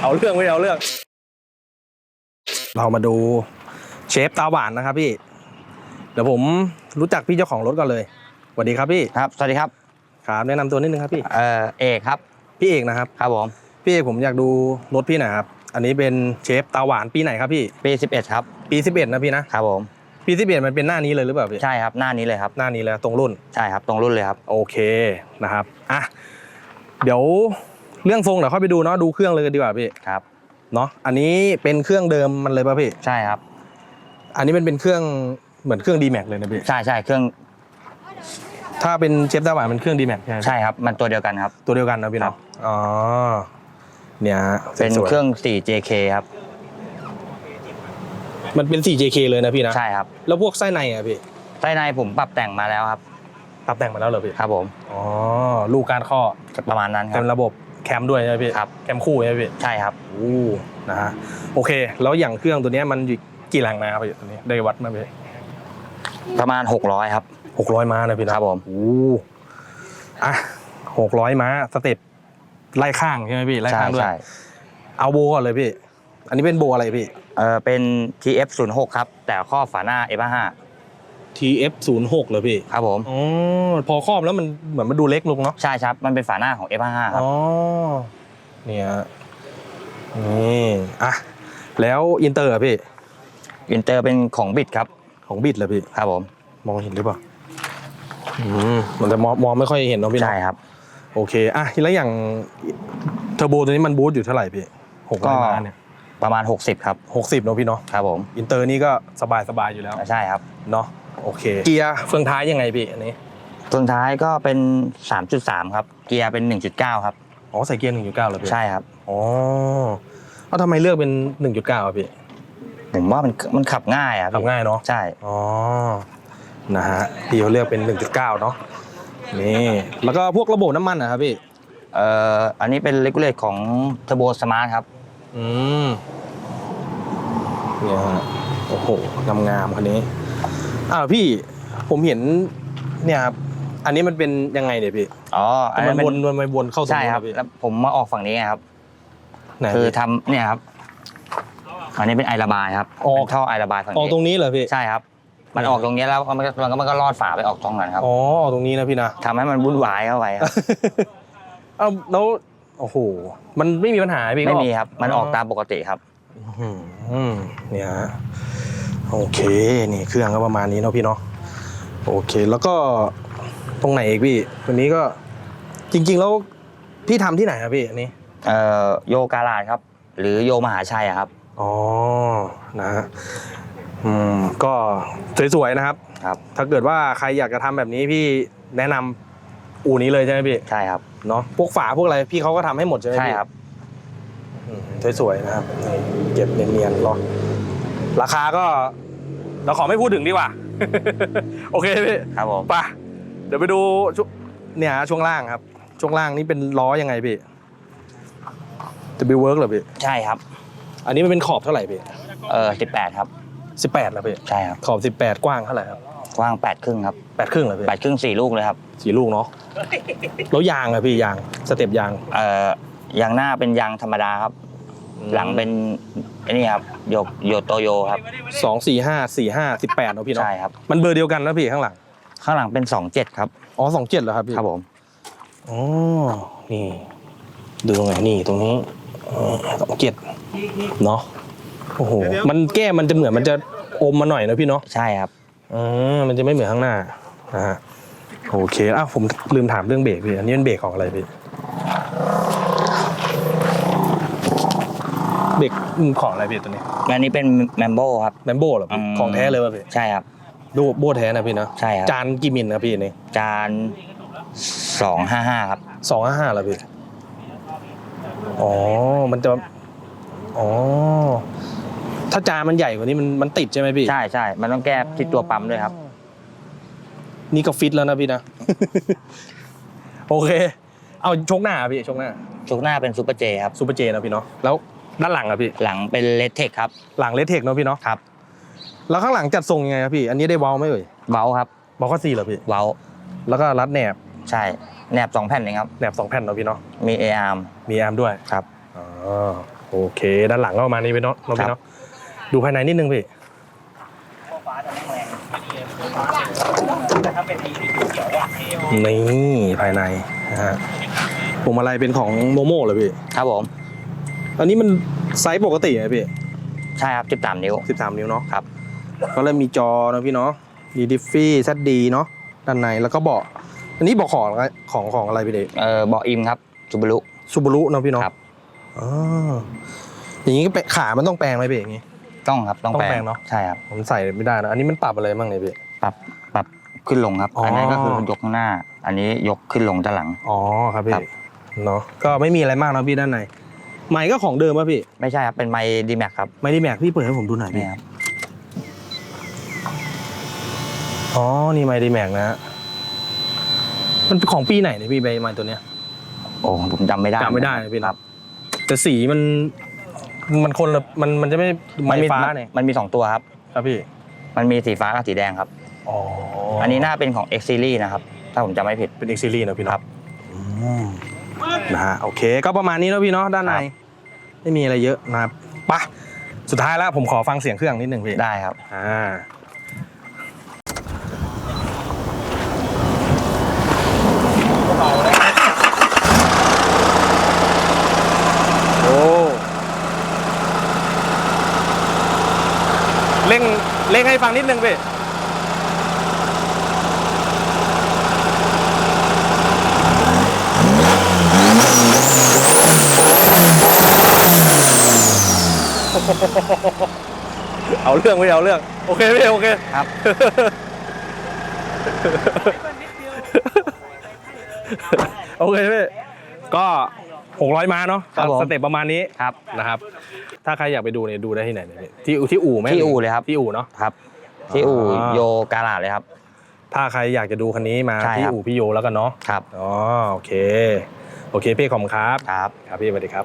เอาเรื่องไม่เอาเรื่อง เรามาดูเชฟตาหวานนะครับพี่ เดี๋ยวผมรู้จักพี่เจ้าของรถก่อนเลยสวัสดีครับพี่ ครับ สวัสดีครับ ครับ แนะนำตัวนิดนึงครับพี่ เอ่อเอกครับ พี่เอกนะครับ ครับผม พี่เอกผมอยากดูรถพี่หน่อยครับ อันนี้เป็นเชฟตาหวานปีไหนครับพี่ ปี 11 ครับ ปี 11 นะพี่นะ ครับผม ปี 11 มันเป็นหน้านี้เลยหรือเปล่าพี่ ใช่ครับ หน้านี้เลยครับ หน้านี้เลยตรงรุ่น ใช่ครับ ตรงรุ่นเลยครับ โอเคนะครับ อะ เดี๋ยว เรื่องทรงเดี๋ยวเข้าไปดูเนาะดูเครื่องเลยกันดีกว่าพี่ครับเนาะอันนี้เป็นเครื่องเดิมมันเลยป่ะพี่ใช่ครับ อันนี้เป็นเป็นเครื่องเหมือนเครื่อง d m a x เลยนะพี่ใช่ใช่เครื่อง ถ้าเป็นเชฟตาหวานเป็นเครื่อง d m a x ใช่ไหมใช่ครับ มันตัวเดียวกันครับ ตัวเดียวกันนะพี่ครัเนาะบอ๋อเนี่ยฮะเป็นสวยๆเครื่อง 4JK ครับ มันเป็น 4JK เลยนะพี่นะใช่ครับ แล้วพวกไส้ในอะพี่ใต้ในผมปรับแต่งมาแล้วครับ ปรับแต่งมาแล้วเหรอพี่ครับผมอ๋อลูกการข้อประมาณนั้นครัเป็บนระบบ แคมด้วยใช่พี่ครับ แคมคู่ใช่พี่ใช่ครับโอ้นะฮะโอเค แล้วอย่างเครื่องตัวนี้มันอยู่กี่แรงม้าพี่ตัวนี้ได้วัดไหมพี่ประมาณหกร้อยครับ หกร้อยม้านะพี่นะครับผม โอ้อะหกร้อยมาสเต็ปไล่ข้างใช่ไหมพี่ไล่ข้างด้วย ใช่เอาโบก่อนเลยพี่ อันนี้เป็นโบอะไรพี่ เออเป็น TF 0 6ครับ แต่ข้อฝาหน้า F 5 TF06 เหรอพี่ครับผมอ๋อพอครอบแล้วมันเหมือนมันดูเล็กลงเนาะใช่ครับ มันเป็นฝาหน้าของ F55 ครับอ๋อเนี่ยนี่อะแล้วอินเตอร์อะพี่อินเตอร์เป็นของบิดครับของบิดเหรอพี่ครับผม มองเห็นหรือเปล่าอืมมันจะมองมองไม่ค่อยเห็นเนาะพี่ใช่ครับ โอเคอะแล้วอย่างเทอร์โบตัวนี้มันบูสต์อยู่เท่าไหร่พี่หกร้อยม้าเนี่ยประมาณ 60 ครับ หกสิบเนาะพี่เนาะครับผม อินเตอร์นี่ก็สบายสบายอยู่แล้วใช่ครับ เนาะ โอเค เกียร์เฟืองท้ายยังไงพี่อันนี้ตัวท้ายก็เป็น 3.3 ครับ เกียร์เป็น 1.9 ครับ อ๋อใส่เกียร์หนึ่งจุดเก้าเลยพี่ใช่ครับ อ๋อเอาทำไมเลือกเป็นหนึ่งจุดเก้าพี่ ผมว่ามันมันขับง่ายอะขับง่ายเนาะใช่ อ๋อ นะฮะพี่เขาเลือกเป็นหนึ่งจุดเก้าเนาะนี่แล้วก็พวกระบบน้ำมันนะครับพี่ เอ่ออันนี้เป็นเลกูเลตของ Turbo Smart ครับ อืมเนี่ยฮะโอ้โหงามงามๆคันนี้ อ้าวพี่ผมเห็นเนี่ยครับอันนี้มันเป็นยังไงเนี่ยพี่อ๋ออันมันั้นนวนเป็นวนไปวนเข้าตรงใช่นี้ครับนะพี่แล้วผมมาออกฝั่งนี้ไงครับ ไหนคือพี่ ทำเนี่ยครับ อันนี้เป็นไอระบายครับออก เป็นท่อไอระบายฝั่งออกนี้ตรงนี้เหรอพี่ใช่ครับ มันออกตรงนี้แล้วมันก็มันก็มันก็ลอดฝาไปออกตรงนั้นครับอ๋อออกตรงนี้นะพี่นะทำให้มันวุ่นวายเข้าไปครับเอาแล้วโอ้โหมันไม่มีปัญหาพี่ก็ไม่ออกมีครับ มันออกตามปกติครับ อืมอืมเนี่ยฮะ โอเคนี่เครื่องก็ประมาณนี้เนาะพี่เนาะโอเคแล้วก็ตรงไหนอีกพี่วันนี้ก็จริง ๆ แล้วพี่ทำที่ไหนครับพี่อันนี้เอ่อโยการาดครับ หรือโยมหาชัยอะครับอ๋อนะฮะอืมก็สวยๆนะครับ ครับ ถ้าเกิดว่าใครอยากจะทำแบบนี้พี่แนะนำอู่นี้เลยใช่ไหมพี่ใช่ครับเนาะพวกฝาพวกอะไรพี่เขาก็ทำให้หมดใช่ไหมใช่พี่ครับอืมสวยๆนะครับนี่เก็บเนียนๆรอ ราคาก็เราขอไม่พูดถึงดีกว่า โอเคพี่ครับผมไปเดี๋ยวไปดูช่วงเนี่ยฮะช่วงล่างครับ ช่วงล่างนี่เป็นล้อยังไงพี่จะบีเวิร์กเหรอพี่ใช่ครับ อันนี้มันเป็นขอบเท่าไหร่พี่เออสิบแปดครับสิบแปดแล้วพี่ใช่ครับขอบสิบแปดกว้างเท่าไหร่ครับกว้างแปดครึ่งครับแปดครึ่งเหรอพี่แปดครึ่งสี่ลูกเลยครับสี่ลูกเนาะแล้วยางอะพี่ยางสเต็ปยางเอ่อยางหน้าเป็นยางธรรมดาครับ หลังเป็นไอ้นี่ครับโยกโยโตโยครับสองสี่ห้าสี่ห้าสิบแปดเนาะพี่เนาะใช่ครับ มันเบอร์เดียวกันนะพี่ข้างหลัง ข้างหลังเป็นสองเจ็ดครับ อ๋อสองเจ็ดเหรอครับพี่ครับผมอ๋อนี่ ดูตรงไหนนี่ตรงนี้สองเจ็ดเนาะโอ้โหมันแก้มมันจะเหมือนมันจะอมมาหน่อยนะพี่เนาะใช่ครับอืมมันจะไม่เหมือนข้างหน้านะฮะโอเคอ้าวผมลืมถามเรื่องเบรกพี่อันนี้เป็นเบรกของอะไรพี่ เบรกของอะไรพี่ตัวนี้อันนี้เป็นแมมโบครับแมมโบเหรอพี่อืมของแท้เลยป่ะพี่ใช่ครับดูโบแท้นะพี่นะใช่ครับจานกี่มิลนะพี่นี่จานสองห้าห้าครับสองห้าห้าเหรอพี่อ๋อมันจะอ๋อถ้าจานมันใหญ่กว่านี้มันมันติดใช่ไหมพี่ใช่ใช่มันต้องแก้ที่ตัวปั๊มด้วยครับ นี่ก็ฟิตแล้วนะพี่นะโอเค เอาชกหน้าอะพี่ชกหน้าชุกหน้าเป็นซูเปอร์เจครับซูเปอร์เจนะพี่เนาะแล้ว ด้านหลังอะพี่ หลังเป็นเลเทคครับ หลังเลเทคเนาะพี่เนาะครับ แล้วข้างหลังจัดทรงยังไงครับพี่ อันนี้ได้เว้าไหมเอ่ยเว้าครับเว้าข้อสี่เหรอพี่เว้า แล้วก็รัดแหนบ ใช่ แหนบสองแผ่นเองครับ แหนบสองแผ่นเนาะพี่เนาะ มีเออาร์มมีแอมด้วย ครับ อ๋อ โอเค ด้านหลังก็ประมาณนี้ไปเนาะน้องพี่ครับเนาะ ดูภายในนิดนึงพี่นี่ภายในนะฮะพวงมาลัยเป็นของโมโม่เหรอพี่ ครับผม อันนี้มันไซส์ปกติไหมพี่ใช่ครับสิบสามนิ้ว 13 นิ้วเนาะครับ ก็เริ่มมีจอนะพี่เนาะมีดิฟฟี่ซัดดีเนาะด้านในแล้วก็เบาะอันนี้เบาะของอะไรของของอะไรพี่เด็กเออเบาะอิมครับซูบารุ ซูบารุเนาะพี่เนาะครับ อ๋ออย่างนี้ก็ไปขามันต้องแปลงไหมพี่อย่างงี้ ต้องครับต้องต้องแปลแปลงงเนอะ ใช่ครับ ผมใส่ไม่ได้นะอันนี้มันปรับอะไรบ้างเนี่ยพี่ ปรับปรับขึ้นลงครับ อ๋ออั อันนี้นก็คือยกข้างหน้า อันนี้ยกขึ้นลงด้านหลัง อ๋อครับพี่ครับ เนาะก็ไม่มีอะไรมากนะพี่ด้านใน ไมค์ก็ของเดิมป่ะพี่ ไม่ใช่ครับ เป็นไมดีแม็กครับ ไม่ได้แม็กพี่เปิดให้ผมดูหน่อยพี่นี่ครับอ๋อ นี่ไมค์ดีแม็กนะฮะมันเป็นของปีไหนเนี่ยพี่ใบไมค์ตัวเนี้ย โอ้ผมจำไม่ได้จำไม่ได้นะพี่ครับแต่สีมันมันคนละมันมันจะไม่ไมมันมีค์ฟ้าเนี่ยมันมีสองตัวครับ ครับพี่มันมีสีฟ้ากับสีแดงครับ อ๋ออันนี้น่าเป็นของ X Series นะครับ ถ้าผมจำไม่ผิด เป็นเอ็กซิลี่นะพี่เนาะครับ อืม นะฮะโอเค ก็ประมาณนี้แล้วพี่เนาะด้านในครับไม่มีอะไรเยอะนะครับไปะสุดท้ายแล้วผมขอฟังเสียงเครื่องนิดหนึ่งพี่ได้ครับอ่าโอ้เร่งเร่งให้ฟังนิดนึงพี่ เอาเรื่องไม่เอาเรื่อง โอเคพี่โอเคครับ โอเคพี่ก็ 600ม้าเนาะครับผมสเต็ปประมาณนี้ครับนะครับ ถ้าใครอยากไปดูเนี่ยดูได้ที่ไหนเนี่ยพี่ที่ที่อู่ไหมที่อู่เลยครับ ที่อู่เนาะ ครับ ที่อู่อ๋อ โยกาลาดเลยครับ ถ้าใครอยากจะดูคันนี้มาใช่ที่ครับ อู่พี่โยแล้วกันเนาะครับอ๋อโอเค โอเคพี่ขอบคุณครับ ครับ ครับพี่สวัสดีครับ